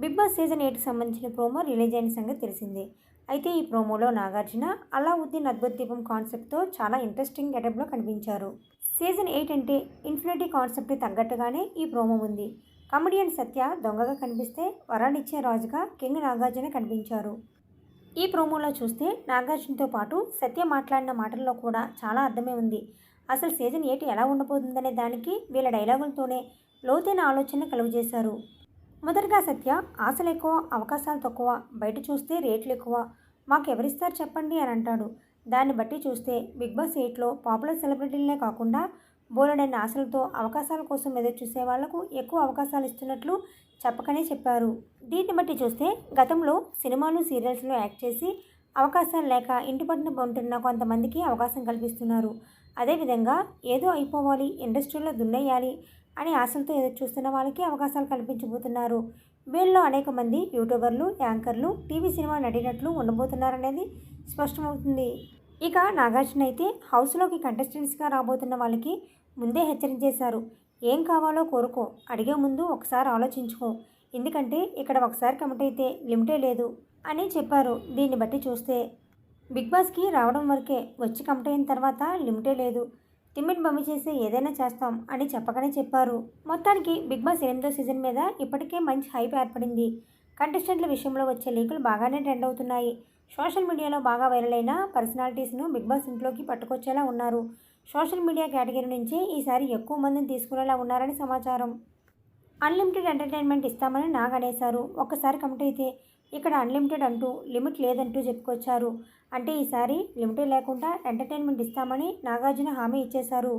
Big boss season ఎయిట్కి సంబంధించిన promo release అయిన సంగతి తెలిసిందే. అయితే ఈ ప్రోమోలో నాగార్జున అలావుద్దీన్ అద్భుత దీపం కాన్సెప్ట్తో చాలా ఇంట్రెస్టింగ్ గెటప్లో కనిపించారు. సీజన్ ఎయిట్ అంటే ఇన్ఫినిటీ కాన్సెప్ట్కి తగ్గట్టుగానే ఈ ప్రోమో ఉంది. కమెడియన్ సత్య దొంగగా కనిపిస్తే వరానిచ్చే రాజుగా కింగ్ నాగార్జున కనిపించారు. ఈ ప్రోమోలో చూస్తే నాగార్జునతో పాటు సత్య మాట్లాడిన మాటల్లో కూడా చాలా అర్థమే ఉంది. అసలు సీజన్ ఎయిట్ ఎలా ఉండబోతుందనే దానికి వీళ్ళ డైలాగులతోనే లోతైన ఆలోచన కలుగజేశారు. మొదటగా సత్య ఆశలు ఎక్కువ అవకాశాలు తక్కువ బయట చూస్తే రేట్లు ఎక్కువ. మాకు ఎవరిస్తారు చెప్పండి అని అంటాడు. దాన్ని బట్టి చూస్తే బిగ్ బాస్ ఎయిట్లో పాపులర్ సెలబ్రిటీలనే కాకుండా బోలెడైన ఆశలతో అవకాశాల కోసం ఎదురు చూసే వాళ్ళకు ఎక్కువ అవకాశాలు ఇస్తున్నట్లు చెప్పకనే చెప్పారు. దీన్ని బట్టి చూస్తే గతంలో సినిమాలు సీరియల్స్లో యాక్ట్ చేసి అవకాశాలు లేక ఇంటి పట్టున ఉంటున్న కొంతమందికి అవకాశం కల్పిస్తున్నారు. అదేవిధంగా ఏదో అయిపోవాలి ఇండస్ట్రీలో దున్నేయాలి అనే ఆశలతో ఎదురు చూస్తున్న వాళ్ళకి అవకాశాలు కల్పించబోతున్నారు. వీళ్ళలో అనేక మంది యూట్యూబర్లు యాంకర్లు టీవీ సినిమా నటినట్లు ఉండబోతున్నారనేది స్పష్టమవుతుంది. ఇక నాగార్జున అయితే హౌస్లోకి కంటెస్టెంట్స్గా రాబోతున్న వాళ్ళకి ముందే హెచ్చరించేశారు ఏం కావాలో కోరుకో అడిగే ముందు ఒకసారి ఆలోచించుకో. ఎందుకంటే ఇక్కడ ఒకసారి కమిట్ అయితే లిమిటే లేదు. అని చెప్పారు. దీన్ని బట్టి చూస్తే బిగ్ బాస్కి రావడం వరకే వచ్చి కంప్లైంట్ అయిన తర్వాత లిమిటే లేదు. తిమ్మిని బమ్మి చేసి ఏదైనా చేస్తాం అని చెప్పకనే చెప్పారు. మొత్తానికి బిగ్ బాస్ ఎనిమిదో సీజన్ మీద ఇప్పటికే మంచి హైప్ ఏర్పడింది. కంటెస్టెంట్ల విషయంలో వచ్చే లీకులు బాగానే ట్రెండ్ అవుతున్నాయి. సోషల్ మీడియాలో బాగా వైరల్ అయిన పర్సనాలిటీస్ను బిగ్ బాస్ ఇంట్లోకి పట్టుకొచ్చేలా ఉన్నారు. సోషల్ మీడియా కేటగిరీ నుంచి ఈసారి ఎక్కువ మందిని తీసుకునేలా ఉన్నారని సమాచారం. అన్లిమిటెడ్ ఎంటర్టైన్మెంట్ ఇస్తామని నాగనేశారు. ఒక్కసారి కమిట్ అయితే ఇక్కడ అన్లిమిటెడ్ అంటూ లిమిట్ లేదంటూ చెప్పుకొచ్చారు. అంటే ఈసారి లిమిటే లేకుండా ఎంటర్టైన్మెంట్ ఇస్తామని నాగార్జున హామీ ఇచ్చేశారు.